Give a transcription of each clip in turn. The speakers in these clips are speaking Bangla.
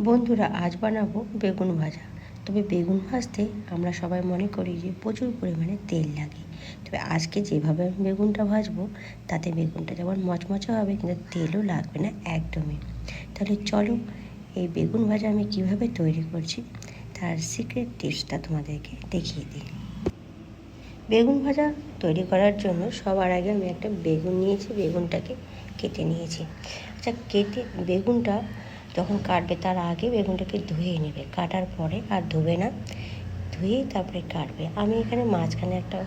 বন্ধুরা, আজ বানাবো বেগুন ভাজা। তবে বেগুন ভাজতে আমরা সবাই মনে করি যে প্রচুর পরিমাণে তেল লাগে। তবে আজকে যেভাবে আমি বেগুনটা ভাজবো, তাতে বেগুনটা যেমন মচমচে হবে, কিন্তু তেলও লাগবে না একদমই। তাহলে চলো এই বেগুন ভাজা আমি কীভাবে তৈরি করছি, তার সিক্রেট টিপসটা তোমাদেরকে দেখিয়ে দিই। বেগুন ভাজা তৈরি করার জন্য সবার আগে আমি একটা বেগুন নিয়েছি, বেগুনটাকে কেটে নিয়েছি। আচ্ছা কেটে বেগুনটা যখন কাটবে তার আগে বেগুনটাকে ধুয়ে নেবে। কাটার পরে আর ধুবে না, ধুয়ে তারপরে কাটবে। আমি এখানে মাঝখানে একটা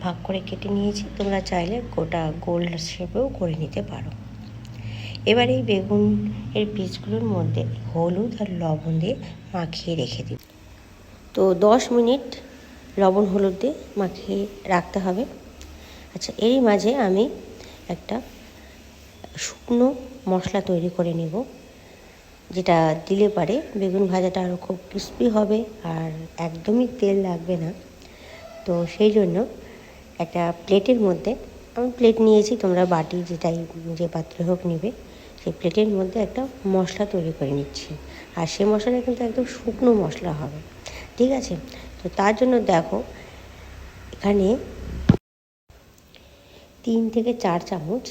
ভাগ করে কেটে নিয়েছি, তোমরা চাইলে গোটা গোল শেপেও করে নিতে পারো। এবার এই বেগুন এর পিসগুলোর মধ্যে হলুদ আর লবণ দিয়ে মাখিয়ে রেখে দিই। তো দশ মিনিট লবণ হলুদ দিয়ে মাখিয়ে রাখতে হবে। আচ্ছা এরই মাঝে আমি একটা শুকনো মশলা তৈরি করে নেব। যেটা দিলে পারে, বেগুন ভাজাটা আরও খুব ক্রিস্পি হবে আর একদমই তেল লাগবে না। তো সেই জন্য একটা প্লেটের মধ্যে, আমি প্লেট নিয়েছি, তোমরা বাটি যেটাই, যে পাত্রে হোক নেবে, সেই প্লেটের মধ্যে একটা মশলা তৈরি করে নিচ্ছি। আর সেই মশলাটা কিন্তু একদম শুকনো মশলা হবে। ঠিক আছে? তো তার জন্য দেখো, এখানে তিন থেকে চার চামচ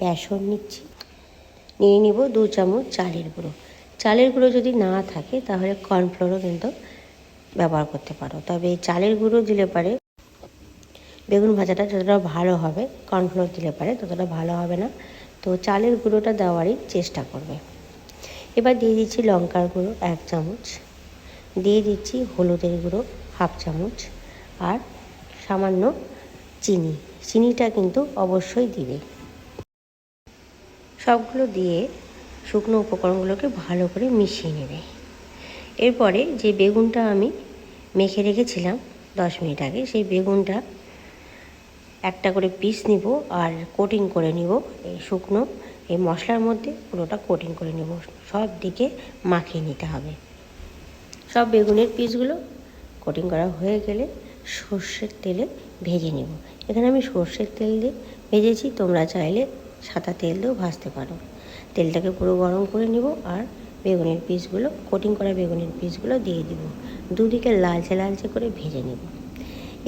বেসন নিচ্ছি। নিয়ে নিব দু চামচ চালের গুঁড়ো। চালের গুঁড়ো যদি না থাকে, তাহলে কর্নফ্লোরও কিন্তু ব্যবহার করতে পারো। তবে চালের গুঁড়ো দিলে পারে বেগুন ভাজাটা যতটা ভালো হবে কর্নফ্লোর দিলে পারে ততটা ভালো হবে না। তো চালের গুঁড়োটা দেওয়ারই চেষ্টা করবে। এবার দিয়ে দিচ্ছি লঙ্কার গুঁড়ো এক চামচ, দিয়ে দিচ্ছি হলুদের গুঁড়ো হাফ চামচ, আর সামান্য চিনি। চিনিটা কিন্তু অবশ্যই দিবে। সবগুলো দিয়ে শুকনো উপকরণগুলোকে ভালো করে মিশিয়ে নেবে। এরপরে যে বেগুনটা আমি মেখে রেখেছিলাম দশ মিনিট আগে, সেই বেগুনটা একটা করে পিস নিব আর কোটিং করে নিব। এই শুকনো, এই মশলার মধ্যে পুরোটা কোটিং করে নেব। সব দিকে মাখিয়ে নিতে হবে। সব বেগুনের পিসগুলো কোটিং করা হয়ে গেলে সর্ষের তেলে ভেজে নেব। এখানে আমি সর্ষের তেল দিয়ে ভেজেছি, তোমরা চাইলে সাদা তেল দিয়েও ভাজতে পারো। তেলটাকে পুরো গরম করে নেব আর বেগুনের পিসগুলো কোটিং করা বেগুনের পিসগুলো দিয়ে দিব। দুদিকে লালচে লালচে করে ভেজে নেব।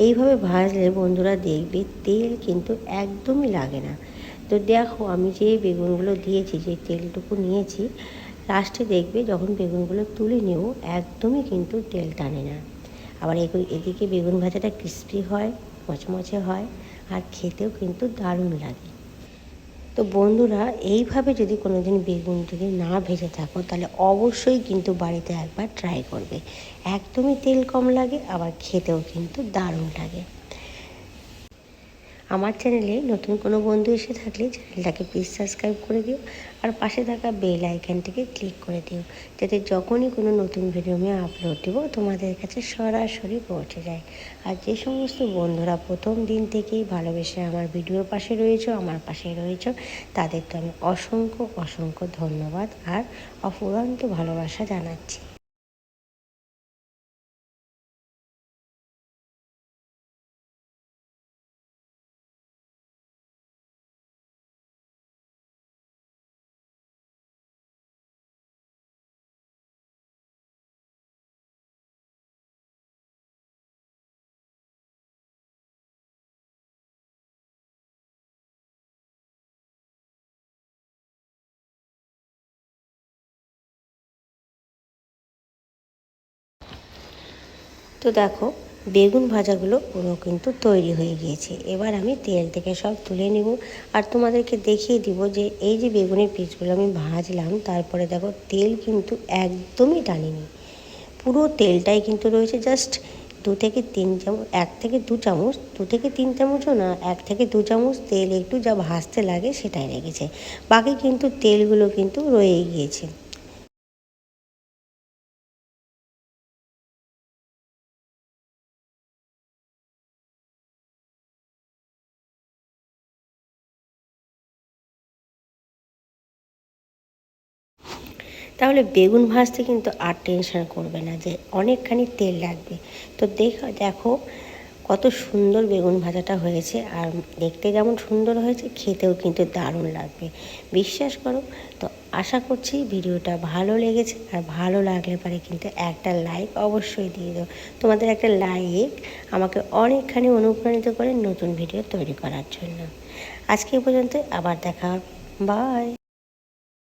এইভাবে ভাজলে বন্ধুরা দেখবে তেল কিন্তু একদমই লাগে না। তো দেখো আমি যে বেগুনগুলো দিয়েছি, যে তেলটুকু নিয়েছি লাস্টে দেখবে যখন বেগুনগুলো তুলে নেব একদমই কিন্তু তেল টানে না। আবার এদিকে বেগুন ভাজাটা ক্রিস্পি হয়, মচমচে হয়, আর খেতেও কিন্তু দারুণ লাগে। তো বন্ধুরা, এইভাবে যদি কোনো দিন বেগুন যদি না ভেজে থাকো, তাহলে অবশ্যই কিন্তু বাড়িতে একবার ট্রাই করবে। একদমই তেল কম লাগে, আবার খেতেও কিন্তু দারুণ লাগে। আমার চ্যানেলে নতুন কোনো বন্ধু এসে থাকলে চ্যানেলটাকে প্লিজ সাবস্ক্রাইব করে দিও আর পাশে থাকা বেল আইকনটিকে ক্লিক করে দিও যাতে যখনই কোনো নতুন ভিডিও আমি আপলোড দেবো তোমাদের কাছে সরাসরি পৌঁছে যায়। আর যে সমস্ত বন্ধুরা প্রথম দিন থেকেই ভালোবেসে আমার ভিডিওর পাশে রয়েছে, আমার পাশে রয়েছে, তাদের তো আমি অসংখ্য অসংখ্য ধন্যবাদ আর অফুরন্ত ভালোবাসা জানাচ্ছি। তো দেখো, বেগুন ভাজাগুলো পুরো কিন্তু তৈরি হয়ে গিয়েছে। এবার আমি তেল থেকে সব তুলে নেব। আর তোমাদেরকে দেখিয়ে দিব যে এই যে বেগুনের পিসগুলো আমি ভাজলাম, তারপরে দেখো তেল কিন্তু একদমই টানিনি। পুরো তেলটাই কিন্তু রয়েছে জাস্ট দু থেকে তিন চামচ, এক থেকে দু চামচ, দু থেকে তিন চামচও না, এক থেকে দু চামচ তেল একটু যা ভাজতে লাগে সেটাই লেগেছে। বাকি কিন্তু তেলগুলো কিন্তু রয়েই গিয়েছে। তাহলে বেগুন ভাজতে কিন্তু আর টেনশন করবে না যে অনেকখানি তেল লাগবে। তো দেখো দেখো কত সুন্দর বেগুন ভাজাটা হয়েছে আর দেখতে যেমন সুন্দর হয়েছে, খেতেও কিন্তু দারুণ লাগবে। বিশ্বাস করো, তো আশা করছি ভিডিওটা ভালো লেগেছে আর ভালো লাগলে পরে কিন্তু একটা লাইক অবশ্যই দিয়ে দাও। তোমাদের একটা লাইক আমাকে অনেকখানি অনুপ্রাণিত করে নতুন ভিডিও তৈরি করার জন্য। আজকে পর্যন্ত আবার দেখা বাই